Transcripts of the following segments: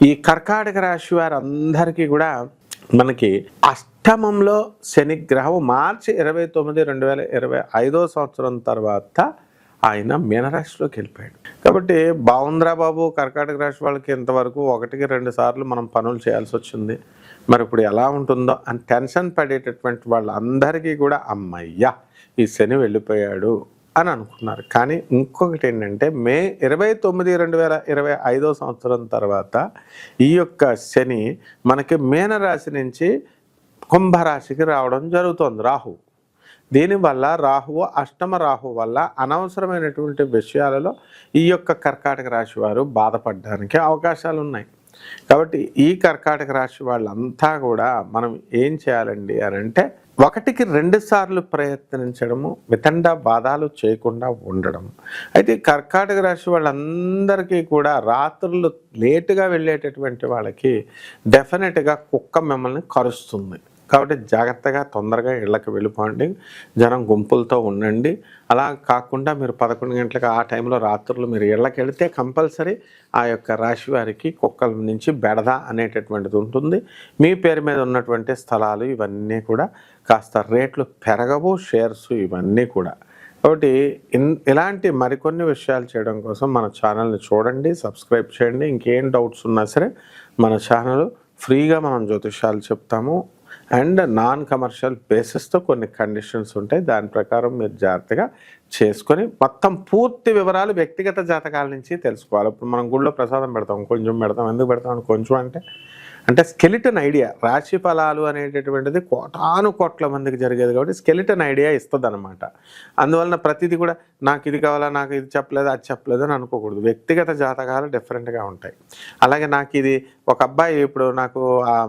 ఈ కర్కాటక రాశి వారందరికీ కూడా మనకి అష్టమంలో శనిగ్రహం మార్చి ఇరవై తొమ్మిది రెండు వేల ఇరవై ఐదో సంవత్సరం తర్వాత ఆయన మీనరాశిలోకి వెళ్ళిపోయాడు. కాబట్టి బావుంద్రా బాబు కర్కాటక రాశి వాళ్ళకి ఇంతవరకు ఒకటికి రెండు సార్లు మనం పనులు చేయాల్సి వచ్చింది. మరి ఇప్పుడు ఎలా ఉంటుందో అని టెన్షన్ పడేటటువంటి వాళ్ళందరికీ కూడా అమ్మయ్యా ఈ శని వెళ్ళిపోయాడు. అని అనుకున్నారు. కానీ ఇంకొకటి ఏంటంటే మే ఇరవై తొమ్మిది రెండు వేల ఇరవై ఐదో సంవత్సరం తర్వాత ఈ యొక్క శని మనకి మీనరాశి నుంచి కుంభరాశికి రావడం జరుగుతుంది. రాహు. దీనివల్ల రాహువు అష్టమ రాహు వల్ల అనవసరమైనటువంటి విషయాలలో ఈ యొక్క కర్కాటక రాశి వారు బాధపడడానికి అవకాశాలు ఉన్నాయి కాబట్టి ఈ కర్కాటక రాశి వాళ్ళంతా కూడా మనం ఏం చేయాలండి అని అంటే ఒకటికి రెండు సార్లు ప్రయత్నించడము వితండ బాధాలు చేయకుండా ఉండడం అయితే కర్కాటక రాశి వాళ్ళందరికీ కూడా రాత్రులు లేటుగా వెళ్ళేటటువంటి వాళ్ళకి డెఫినెట్గా కుక్క మిమ్మల్ని కరుస్తుంది. కాబట్టి జాగ్రత్తగా తొందరగా ఇళ్ళకి వెళ్ళిపోండి. జనం గుంపులతో ఉండండి. అలా కాకుండా మీరు పదకొండు గంటలకు ఆ టైంలో రాత్రులు మీరు ఇళ్ళకి వెళితే కంపల్సరీ ఆ యొక్క రాశి వారికి కుక్కల నుంచి బెడద అనేటటువంటిది ఉంటుంది. మీ పేరు మీద ఉన్నటువంటి స్థలాలు ఇవన్నీ కూడా కాస్త రేట్లు పెరగవు షేర్స్ ఇవన్నీ కూడా. కాబట్టి ఇన్ ఇలాంటి మరికొన్ని విషయాలు చేయడం కోసం మన ఛానల్ని చూడండి సబ్స్క్రైబ్ చేయండి. ఇంకేం డౌట్స్ ఉన్నా సరే మన ఛానల్ ఫ్రీగా మనం జ్యోతిషాలు చెప్తాము. అండ్ నాన్ కమర్షియల్ బేసిస్తో కొన్ని కండిషన్స్ ఉంటాయి. దాని ప్రకారం మీరు జాగ్రత్తగా చేసుకొని మొత్తం పూర్తి వివరాలు వ్యక్తిగత జాతకాల నుంచి తెలుసుకోవాలి. ఇప్పుడు మనం గుళ్ళో ప్రసాదం పెడతాం కొంచెం పెడతాం ఎందుకు పెడతాం కొంచెం అంటే అంటే స్కెలిటన్ ఐడియా రాశి ఫలాలు అనేటటువంటిది కోటాను కోట్ల మందికి జరిగేది కాబట్టి స్కెలిటన్ ఐడియా ఇస్తుంది అనమాట అందువలన ప్రతిదీ కూడా నాకు ఇది కావాలా నాకు ఇది చెప్పలేదు అది చెప్పలేదు అని అనుకోకూడదు. వ్యక్తిగత జాతకాలు డిఫరెంట్గా ఉంటాయి. అలాగే నాకు ఇది ఒక అబ్బాయి ఇప్పుడు నాకు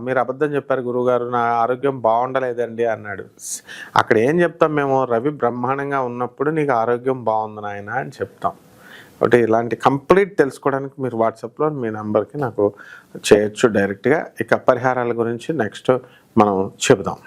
మీరు అబద్ధం చెప్పారు గురువుగారు నా ఆరోగ్యం బాగుండలేదండి అన్నాడు. అక్కడ ఏం చెప్తాం మేము? రవి బ్రహ్మాండంగా ఉన్నప్పుడు నీకు ఆరోగ్యం బాగుంది నాయన అని చెప్తాం. కాబట్టి ఇలాంటి కంప్లీట్ తెలుసుకోవడానికి మీరు వాట్సాప్లో మీ నెంబర్కి నాకు చేయొచ్చు డైరెక్ట్గా. ఇక పరిహారాల గురించి నెక్స్ట్ మనం చెబుదాం.